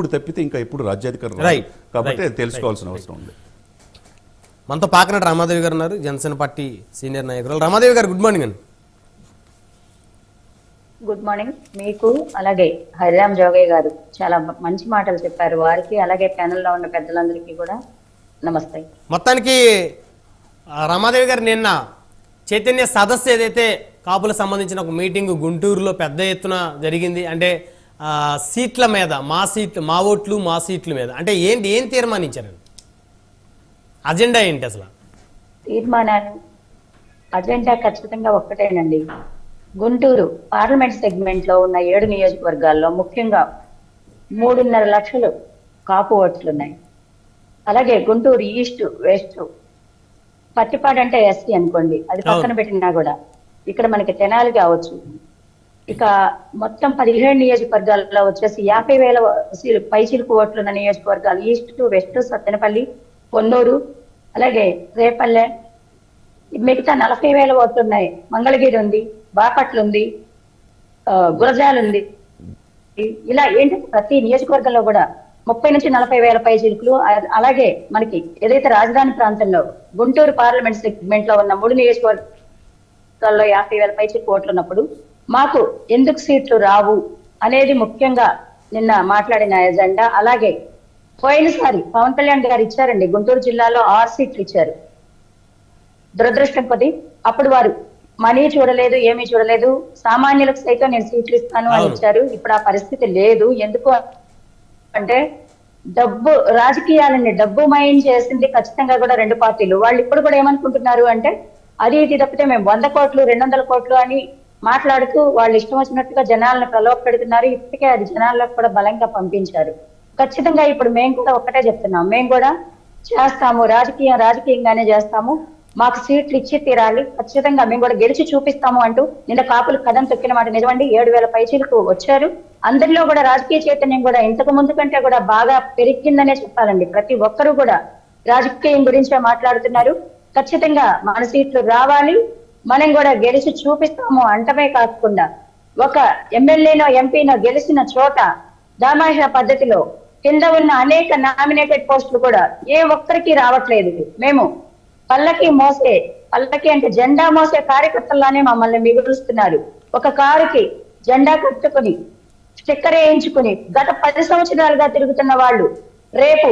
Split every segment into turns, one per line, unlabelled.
ఇప్పుడు తప్పితే ఇంకా ఎప్పుడు రాజ్యాధికారం.
Right.
కాబట్టి. అది తెలుసుకోవాల్సిన అవసరం ఉంది.
మనతో పాకనటి రామాదేవి గారు ఉన్నారు. జనసేన పార్టీ సీనియర్ నాయకురాలు. రామాదేవి గారు గుడ్ మార్నింగ్ అండి.
గుడ్ మార్నింగ్ మీకు అలాగే హరిరామ్ జోగయ్య గారు చాలా మంచి మాటలు చెప్పారు. వారికి అలాగే ప్యానెల్లో ఉన్న పెద్దలందరికీ కూడా నమస్తే.
మొత్తానికి రామాదేవి గారు నిన్న చైతన్య సదస్సు ఏదైతే కాపులకు సంబంధించిన ఒక మీటింగ్ గుంటూరులో పెద్ద ఎత్తున జరిగింది. అంటే సీట్ల మీద మా సీట్లు మా ఓట్లు మా సీట్ల మీద. అంటే ఏంటి ఏం తీర్మానించారండి అజెండా ఏంటి అసలు?
తీర్మానాలు అజెండా ఖచ్చితంగా ఒక్కటేనండి. గుంటూరు పార్లమెంట్ సెగ్మెంట్లో ఉన్న ఏడు నియోజకవర్గాల్లో ముఖ్యంగా మూడున్నర లక్షలు కాపు ఓట్లు ఉన్నాయి అలాగే గుంటూరు ఈస్ట్ వెస్ట్ పట్టిపాడు అంటే ఎస్టీ అనుకోండి అది పక్కన. పెట్టినా కూడా ఇక్కడ మనకి తెనాలి కావచ్చు. ఇక మొత్తం పదిహేడు నియోజకవర్గాల్లో వచ్చేసి యాభై వేల సీ- పైచిలుకు ఓట్లున్న నియోజకవర్గాలు ఈస్ట్ వెస్ట్ సత్తెనపల్లి పొన్నూరు అలాగే రేపల్లె. మిగతా నలభై వేల ఓట్లు ఉన్నాయి మంగళగిరి ఉంది బాపట్ల ఉంది ఆ, గురజాల ఉంది. ఇలా ఏంటంటే ప్రతి నియోజకవర్గంలో కూడా ముప్పై నుంచి నలభై వేల పై చిలుకులు అలాగే మనకి ఏదైతే రాజధాని ప్రాంతంలో గుంటూరు పార్లమెంట్ సెగ్మెంట్లో ఉన్న మూడు నియోజకవర్గాల్లో యాభై వేల పై చిలుకు ఓట్లు ఉన్నప్పుడు మాకు ఎందుకు సీట్లు రావు అనేది ముఖ్యంగా నిన్న మాట్లాడిన ఎజెండా. అలాగే పోయినసారి పవన్ కళ్యాణ్ గారు ఇచ్చారండి గుంటూరు జిల్లాలో ఆరు సీట్లు ఇచ్చారు. దురదృష్టం కొద్ది అప్పుడు వారు మనీ చూడలేదు ఏమీ చూడలేదు. సామాన్యులకు సైతం నేను సీట్లు ఇస్తాను అని. ఇచ్చారు. ఇప్పుడు ఆ పరిస్థితి లేదు. ఎందుకు అంటే డబ్బు రాజకీయాలని డబ్బు మయం చేసింది ఖచ్చితంగా కూడా రెండు పార్టీలు. వాళ్ళు ఇప్పుడు కూడా ఏమనుకుంటున్నారు అంటే అది ఇది తప్పితే మేము వంద కోట్లు రెండు వందల కోట్లు అని మాట్లాడుతూ వాళ్ళు ఇష్టం వచ్చినట్టుగా జనాలను ప్రలోభ పెడుతున్నారు ఇప్పటికే అది జనాలకు కూడా బలంగా పంపించారు. ఖచ్చితంగా ఇప్పుడు మేము కూడా ఒక్కటే చెప్తున్నాం. మేము కూడా చేస్తాము. రాజకీయం రాజకీయంగానే చేస్తాము. మాకు సీట్లు ఇచ్చి తీరాలి. ఖచ్చితంగా మేము కూడా గెలిచి చూపిస్తాము అంటూ నిన్న కాపులు కథం తొక్కిన మాట నిజమండి. ఏడు వేల పైచీలకు వచ్చారు. అందరిలో కూడా రాజకీయ చైతన్యం కూడా ఇంతకు ముందు కంటే కూడా బాగా పెరిగిందనే చెప్పాలండి. ప్రతి ఒక్కరూ కూడా రాజకీయం గురించే మాట్లాడుతున్నారు. ఖచ్చితంగా మన సీట్లు రావాలి. మనం కూడా గెలిచి చూపిస్తాము అంటమే కాకుండా ఒక ఎమ్మెల్యేనో ఎంపీనో గెలిచిన చోట దామాషా పద్ధతిలో కింద ఉన్న అనేక నామినేటెడ్ పోస్టులు కూడా ఏ ఒక్కరికి రావట్లేదు. మేము పల్లకి మోసే పల్లకి అంటే జెండా మోసే కార్యకర్తల్లానే మమ్మల్ని మిగులుస్తున్నారు. ఒక కారుకి జెండా కట్టుకుని స్టిక్కర్ వేయించుకుని గత పది సంవత్సరాలుగా తిరుగుతున్న వాళ్ళు రేపు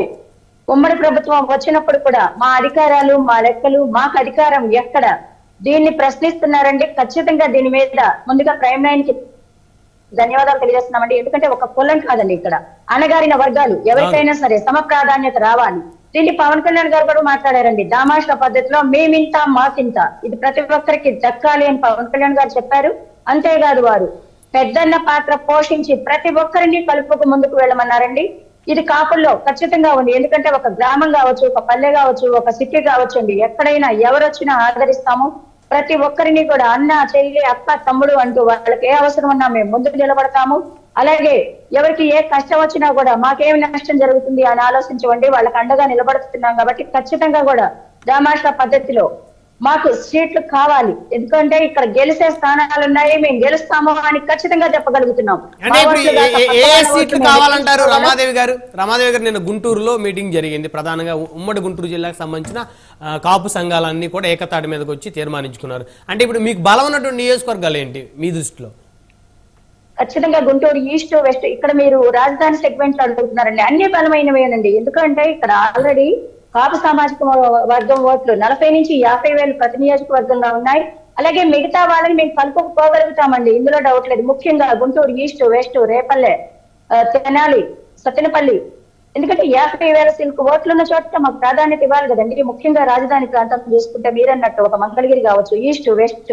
ఉమ్మడి ప్రభుత్వం వచ్చినప్పుడు కూడా మా అధికారాలు మా లెక్కలు మాకు అధికారం ఎక్కడ దీన్ని ప్రశ్నిస్తున్నారండి. ఖచ్చితంగా దీని మీద ముందుగా ప్రైమ్ లైన్కి ధన్యవాదాలు తెలియజేస్తున్నామండి. ఎందుకంటే ఒక కులం కాదండి ఇక్కడ. అణగారిన వర్గాలు ఎవరికైనా సరే సమ ప్రాధాన్యత రావాలి. దీన్ని పవన్ కళ్యాణ్ గారు కూడా మాట్లాడారండి. దామాషా పద్ధతిలో మేమింత మాకింత. ఇది ప్రతి ఒక్కరికి దక్కాలి అని పవన్ కళ్యాణ్ గారు చెప్పారు. అంతేకాదు వారు పెద్దన్న పాత్ర పోషించి ప్రతి ఒక్కరిని కలుపుకు ముందుకు వెళ్ళమన్నారండి. ఇది కాపుల్లో ఖచ్చితంగా ఉంది. ఎందుకంటే ఒక గ్రామం కావచ్చు ఒక పల్లె కావచ్చు ఒక సిటీ కావచ్చు అండి ఎక్కడైనా ఎవరొచ్చినా ఆదరిస్తాము. ప్రతి ఒక్కరిని కూడా అన్న చెల్లి అక్క తమ్ముడు అంటూ వాళ్ళకి ఏ అవసరం ఉన్నా మేము ముందుకు నిలబడతాము. అలాగే ఎవరికి ఏ కష్టం వచ్చినా కూడా మాకేమి నష్టం జరుగుతుంది అని ఆలోచించండి. వాళ్ళకి అండగా నిలబడుతున్నాం కాబట్టి ఖచ్చితంగా కూడా దామాషా పద్ధతిలో మాకు సీట్లు కావాలి. ఎందుకంటే ఇక్కడ గెలిచే స్థానాలు ఉన్నాయి మేము గెలుస్తాము అని ఖచ్చితంగా చెప్పగలుగుతున్నాం.
కావాలంటారు రమాదేవి గారు? రమాదేవి గారు నిన్న గుంటూరులో మీటింగ్ జరిగింది. ప్రధానంగా ఉమ్మడి గుంటూరు జిల్లాకు సంబంధించిన కాపు సంఘాలన్నీ కూడా ఏకతాటి మీదకి వచ్చి తీర్మానించుకున్నారు. అంటే ఇప్పుడు మీకు బలం ఉన్నటువంటి నియోజకవర్గాలు ఏంటి మీ దృష్టిలో?
ఖచ్చితంగా గుంటూరు ఈస్ట్ వెస్ట్ ఇక్కడ మీరు రాజధాని సెగ్మెంట్లో అడుగుతున్నారండి. అన్ని బలమైనవేనండి. ఎందుకంటే ఇక్కడ ఆల్రెడీ కాపు సామాజిక వర్గం ఓట్లు. నలభై నుంచి యాభై వేలు ప్రతి నియోజకవర్గంగా ఉన్నాయి. అలాగే మిగతా వాళ్ళని మేము కలుపుకోగలుగుతామండి ఇందులో డౌట్ లేదు. ముఖ్యంగా గుంటూరు ఈస్ట్ వెస్ట్ రేపల్లె తెనాలి సత్తెనపల్లి. ఎందుకంటే యాభై వేల సిల్క్ ఓట్లు ఉన్న చోట మాకు ప్రాధాన్యత ఇవ్వాలి కదండి. ముఖ్యంగా రాజధాని ప్రాంతం చూసుకుంటే మీరన్నట్టు ఒక మంగళగిరి కావచ్చు ఈస్ట్ వెస్ట్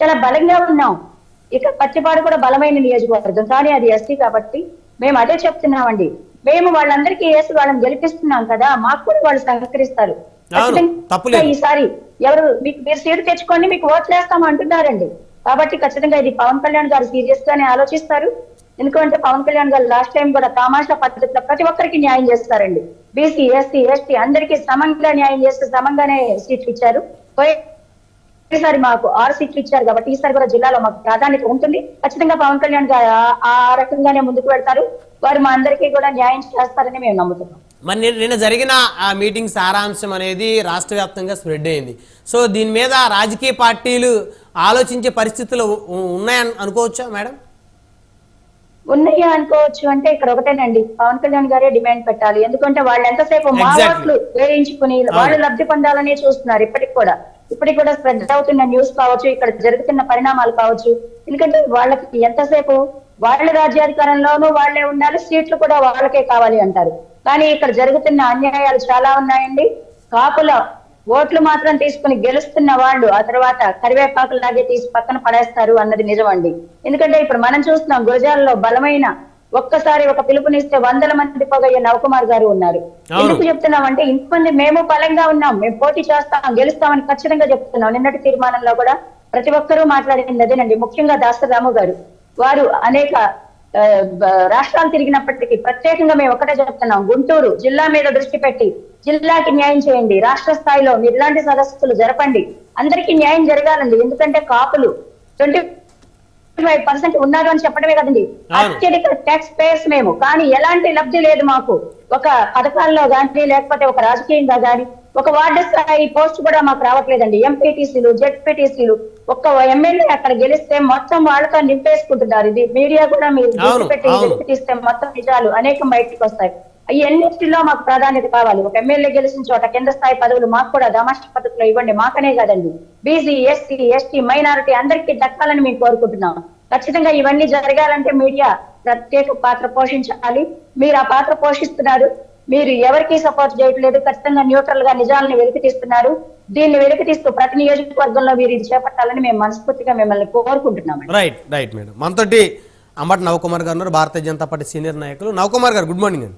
చాలా బలంగా ఉన్నాం. ఇక పచ్చిపాడు కూడా బలమైన నియోజకవర్గం. కానీ అది ఎస్టీ కాబట్టి మేము అదే చెప్తున్నామండి. మేము వాళ్ళందరికీ వేసి వాళ్ళని గెలిపిస్తున్నాం కదా మాకు కూడా వాళ్ళు సహకరిస్తారు. ఈసారి ఎవరు మీకు మీరు సీటు తెచ్చుకోండి మీకు ఓట్లు వేస్తాం అంటున్నారండి. కాబట్టి ఖచ్చితంగా ఇది పవన్ కళ్యాణ్ గారు సీరియస్ గానే ఆలోచిస్తారు. ఎందుకంటే పవన్ కళ్యాణ్ గారు లాస్ట్ టైం కూడా తమాషా పద్ధతిలో ప్రతి ఒక్కరికి న్యాయం చేస్తారండి. బీసీ ఎస్సీ ఎస్టీ అందరికీ సమంగా న్యాయం చేస్తే సమంగానే సీట్లు ఇచ్చారు. ఈసారి మాకు ఆరు సీట్లు ఇచ్చారు కాబట్టి ఈసారి కూడా జిల్లాలో మాకు ప్రాధాన్యత ఉంటుంది. ఖచ్చితంగా పవన్ కళ్యాణ్ గారు ఆ- రకంగానే ముందుకు వెళ్తారు. వారు మా అందరికీ కూడా న్యాయం చేస్తారని మేము నమ్ముతున్నాం.
మరి నిన్న- జరిగిన ఆ మీటింగ్ సారాంశం అనేది రాష్ట్ర వ్యాప్తంగా స్ప్రెడ్ అయింది. సో దీని మీద రాజకీయ పార్టీలు ఆలోచించే పరిస్థితులు ఉన్నాయని అనుకోవచ్చా మేడం?
ఉన్నాయా అనుకోవచ్చు అంటే ఇక్కడ ఒకటేనండి. పవన్ కళ్యాణ్ గారే డిమాండ్ పెట్టాలి. ఎందుకంటే వాళ్ళు ఎంతసేపు మా. ఓట్లు వేయించుకుని వాళ్ళు లబ్ధి పొందాలనే చూస్తున్నారు ఇప్పటికి కూడా. ఇప్పటికి కూడా స్ప్రెడ్ అవుతున్న న్యూస్ కావచ్చు ఇక్కడ జరుగుతున్న పరిణామాలు కావచ్చు. ఎందుకంటే వాళ్ళకి ఎంతసేపు వాళ్ళ రాజ్యాధికారంలోనూ వాళ్ళే ఉండాలి సీట్లు కూడా వాళ్ళకే కావాలి అంటారు. కానీ ఇక్కడ జరుగుతున్న అన్యాయాలు చాలా ఉన్నాయండి. కాపుల ఓట్లు మాత్రం తీసుకుని గెలుస్తున్న వాళ్ళు ఆ తర్వాత కరివేపాకులు లాగే తీసి పక్కన పడేస్తారు అన్నది నిజమండి. ఎందుకంటే ఇప్పుడు మనం చూస్తున్నాం గురజాలలో బలమైన ఒక్కసారి ఒక పిలుపునిస్తే వందల మంది పొగయ్యే నవకుమార్ గారు ఉన్నారు. ఎందుకు చెప్తున్నాం అంటే ఇంతమంది మేము బలంగా ఉన్నాం మేము పోటీ చేస్తాం గెలుస్తామని ఖచ్చితంగా చెప్తున్నాం. నిన్నటి తీర్మానంలో కూడా ప్రతి ఒక్కరూ మాట్లాడింది అదేనండి ముఖ్యంగా దాసరి రాము గారు. వారు అనేక రాష్ట్రాలు తిరిగినప్పటికీ ప్రత్యేకంగా మేము ఒకటే చెప్తున్నాం. గుంటూరు జిల్లా మీద దృష్టి పెట్టి జిల్లాకి న్యాయం చేయండి. రాష్ట్ర స్థాయిలో మీరు ఇలాంటి సదస్సులు జరపండి. అందరికీ న్యాయం జరగాలండి. ఎందుకంటే కాపులు ట్వంటీ ఫైవ్ పర్సెంట్ ఉన్నారు అని చెప్పడమే కదండి. అత్యధిక ట్యాక్స్ పేయర్స్ మేము. కానీ ఎలాంటి లబ్ధి లేదు మాకు. ఒక పథకాల్లో కానీ లేకపోతే ఒక రాజకీయంగా కానీ ఒక వార్డు స్థాయి పోస్ట్ కూడా మాకు రావట్లేదండి. ఎంపీటీసీలు జెడ్పీటీసీలు ఒక్క ఎమ్మెల్యే అక్కడ గెలిస్తే మొత్తం వాళ్ళతో నింపేసుకుంటున్నారు. ఇది మీడియా కూడా మీరు పెట్టి మొత్తం నిజాలు అనేకం బయటకు వస్తాయి. ఈ ఎన్నిటిలో మాకు ప్రాధాన్యత కావాలి. ఒక ఎమ్మెల్యే గెలిచిన చోట కింద స్థాయి పదవులు మాకు కూడా దామాష్ట పద్ధతిలో ఇవ్వండి. మాకనే కాదండి. బీసీ ఎస్సీ ఎస్టీ మైనారిటీ అందరికీ దక్కాలని మేము కోరుకుంటున్నాం. ఖచ్చితంగా ఇవన్నీ జరగాలంటే మీడియా ప్రత్యేక పాత్ర పోషించాలి. మీరు ఆ పాత్ర పోషిస్తున్నారు. మీరు ఎవరికి సపోర్ట్ చేయట్లేదు. ఖచ్చితంగా న్యూట్రల్గా నిజాలను వెలికి తీస్తున్నారు. దీన్ని వెలికి తీస్తూ ప్రతి నియోజకవర్గంలో మీరు ఇది చేపట్టాలని మేము మనస్ఫూర్తిగా మిమ్మల్ని కోరుకుంటున్నాం
రైట్ రైట్ మేడం మనతోటి అంబటి నవకుమార్ గారు భారతీయ జనతా పార్టీ సీనియర్ నాయకులు. నవకుమార్ గారు గుడ్ మార్నింగ్ అండి.